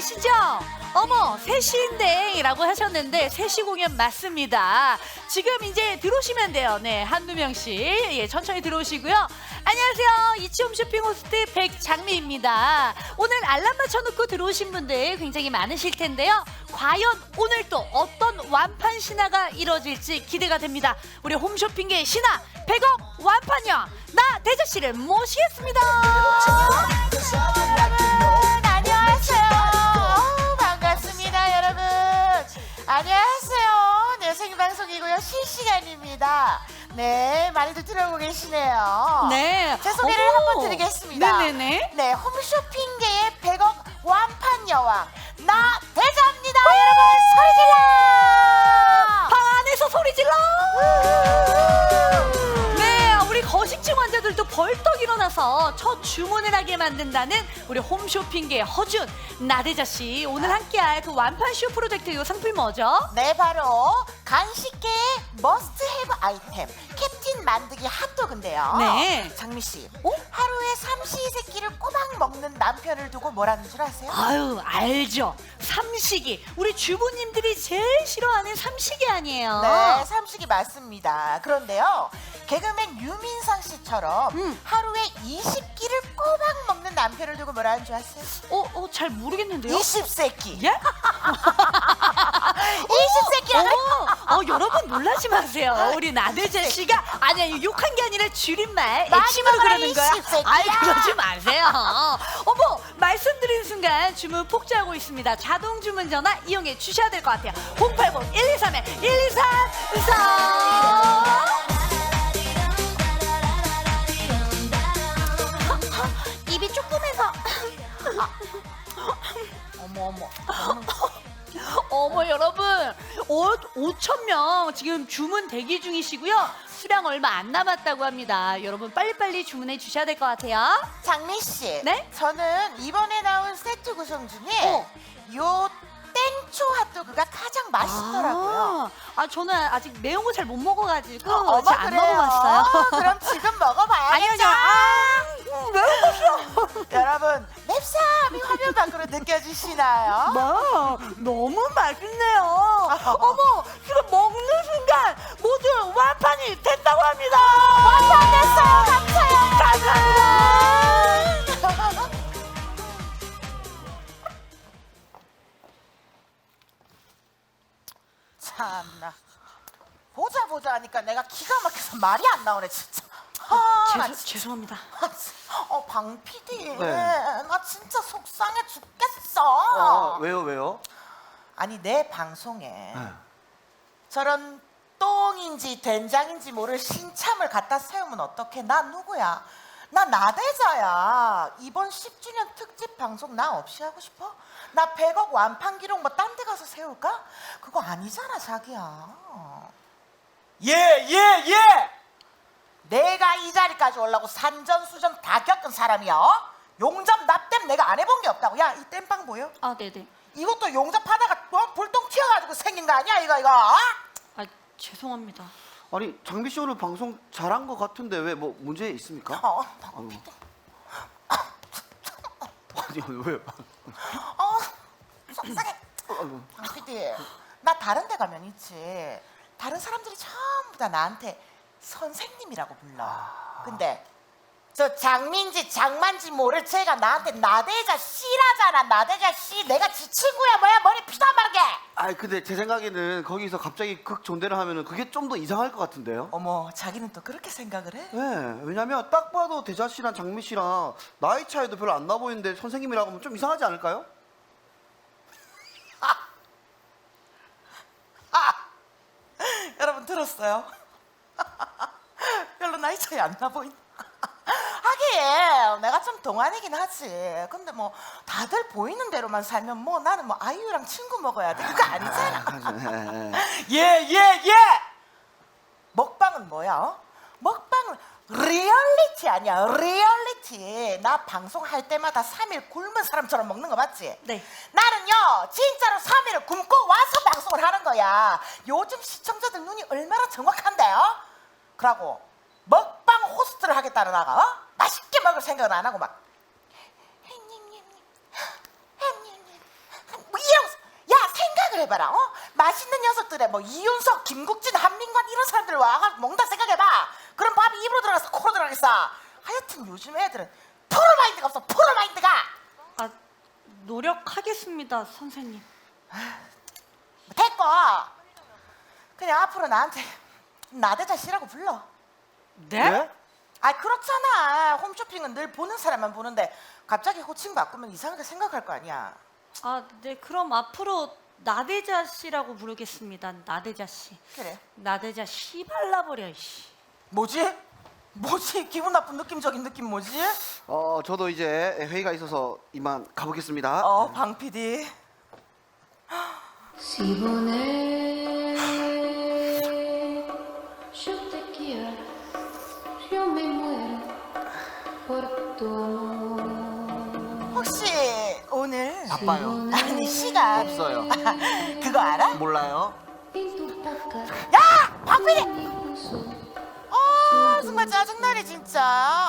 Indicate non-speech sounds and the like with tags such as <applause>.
계시죠? 어머, 3시인데 라고 하셨는데 3시 공연 맞습니다. 지금 이제 들어오시면 돼요. 네, 한두 명씩. 예, 천천히 들어오시고요. 안녕하세요. 이치홈 쇼핑 호스트 백장미입니다. 오늘 알람 맞춰놓고 들어오신 분들 굉장히 많으실 텐데요. 과연 오늘 또 어떤 완판 신화가 이뤄질지 기대가 됩니다. 우리 홈쇼핑계 신화 100억 완판녀 나 대저씨를 모시겠습니다. 생방송이고요. 실시간입니다. 네, 많이들 들어오고 계시네요. 네. 제 소개를. 한번 드리겠습니다. 네네네. 네, 홈쇼핑계의 100억 완판 여왕 나대 벌떡 일어나서 첫 주문을 하게 만든다는 우리 홈쇼핑계 허준 나대자 씨 오늘 함께할 그 완판 쇼 프로젝트 요 상품 뭐죠? 네, 바로 간식계의 머스트 헤브 아이템 캡틴 만드기 핫도그인데요. 네. 장미 씨, 어? 하루에 삼시세끼를 꼬박 먹는 남편을 두고 뭐라는 줄 아세요? 아유 알죠 삼식이 우리 주부님들이 제일 싫어하는 삼식이 아니에요. 네, 삼식이 맞습니다. 그런데요, 개그맨 유민상 씨처럼 음. 하루에 20끼를 꼬박 먹는 남편을 두고 뭐라는 줄 아세요? 어, 어, 잘 모르겠는데요. 20세끼. 예? <laughs> 20세끼라고 어, 어, 여러분 놀라지 마세요. 우리 나대자 씨가 아니 욕한 게 아니라 줄임말 많이 애칭으로 먹어라, 그러는 거야. 이. 아이 그러지 마세요. 어머 말씀드린 순간 주문 폭주하고 있습니다. 자동 주문 전화 이용해 주셔야 될 것 같아요. 080 123에 1234. 입이 조금해서 어머 어머. 어머 여러분 5천 명 지금 주문 대기 중이시고요 수량 얼마 안 남았다고 합니다 여러분 빨리빨리 주문해 주셔야 될 것 같아요 장미 씨. 네? 저는 이번에 나온 세트 구성 중에 어. 요 땡초 핫도그가 가장 맛있더라고요. 아, 아, 저는 아직 매운 거 잘 못 먹어가지고 어머 잘안 그래요? 먹어봤어요 그럼 지금 먹어봐야겠죠. <laughs> 아니요 아니요 아, 음, 매운 거 여러분 맵삼이 화면 밖으로 느껴지시나요? 뭐 너무 맛있네요 어머 지금 먹는 순간 모두 완판이 됐다고 합니다 완판 됐어요. 감사해요. 감사합니다 <laughs> 참나 보자 보자 하니까 내가 기가 막혀서 말이 안 나오네 진짜. 아, 나 죄송, 진짜. 죄송합니다 어, 방 PD. 네. 나 진짜 속상해 죽겠어. 어, 왜요, 왜요? 아니, 내 방송에 네. 저런 똥인지 된장인지 모를 신참을 갖다 세우면 어떡해? 나 누구야? 나 나대자야. 이번 10주년 특집 방송 나 없이 하고 싶어? 나 100억 완판 기록 뭐 딴 데 가서 세울까? 그거 아니잖아, 자기야. 예, 예, 예! 내가 이 자리까지 올라고 산전수전 다 겪은 사람이야. 어? 용접 납땜 내가 안 해본 게 없다고. 야, 이 땜빵 보여? 아 네네 이것도 용접하다가 뭐 불똥 튀어가지고 생긴 거 아니야, 이거 이거? 어? 아 죄송합니다 아니, 장비 씨 오늘 방송 잘한 것 같은데 왜 뭐 문제 있습니까? 어, 아유. 아니, 왜? 어, 속상해. 아이고. 아, PD, 나 다른 데 가면 있지. 다른 사람들이 전부 다 나한테 선생님이라고 불러. 근데 저 장민지 장만지 모를 쟤가 나한테 나대자 씨라잖아. 나대자 씨. 내가 지 친구야 뭐야 머리 피도 안 마르게. 아니, 근데 제 생각에는 거기서 갑자기 극 존대를 하면은 그게 좀 더 이상할 것 같은데요? 어머, 자기는 또 그렇게 생각을 해? 네, 왜냐면 딱 봐도 대자 씨랑 장미 씨랑 나이 차이도 별로 안 나 보이는데 선생님이라고 하면 좀 이상하지 않을까요? <laughs> 여러분 들었어요? <laughs> 별로 나이 차이 안 나 보인. <laughs> 하긴 내가 좀 동안이긴 하지. 근데 뭐 다들 보이는 대로만 살면 뭐 나는 뭐 아이유랑 친구 먹어야 돼. 그거 아니잖아. <laughs> 예, 예, 예! 먹방은 뭐야? 어? 먹방은 리얼리티 아니야. 리얼리티. 나 방송할 때마다 3일 굶은 사람처럼 먹는 거 맞지? 네. 나는요, 진짜로 3일을 굶고 와서 방송을 하는 거야. 요즘 시청자들 눈이 얼마나 정확한데요? 그러고 먹방 호스트를 하겠다는 나가, 어? 맛있게 먹을 생각은 안 하고 막 생각해봐라 어? 맛있는 녀석들에 뭐 이윤석, 김국진, 한민관 이런 사람들 와가 먹는다 생각해봐 그럼 밥이 입으로 들어가서 코로 들어가겠어 하여튼 요즘 애들은 프로마인드가 없어 프로마인드가 아, 노력하겠습니다, 선생님. 됐고 그냥 앞으로 나한테 나대자 씨라고 불러 네? 아 그렇잖아 홈쇼핑은 늘 보는 사람만 보는데 갑자기 호칭 바꾸면 이상하게 생각할 거 아니야 아, 네, 그럼 앞으로 나대자 씨라고 부르겠습니다. 나대자 씨. 그래 나대자 씨 발라버려, 씨. 뭐지? 뭐지? 기분 나쁜 느낌적인 느낌 뭐지? 어 저도 이제 회의가 있어서 이만 가보겠습니다. 어, 방 PD. Je 오늘 바빠요. 아니 시간 없어요. <laughs> 그거 알아? 몰라요. 야! 방 PD! mi pulso. 아, 정말 짜증나네 진짜.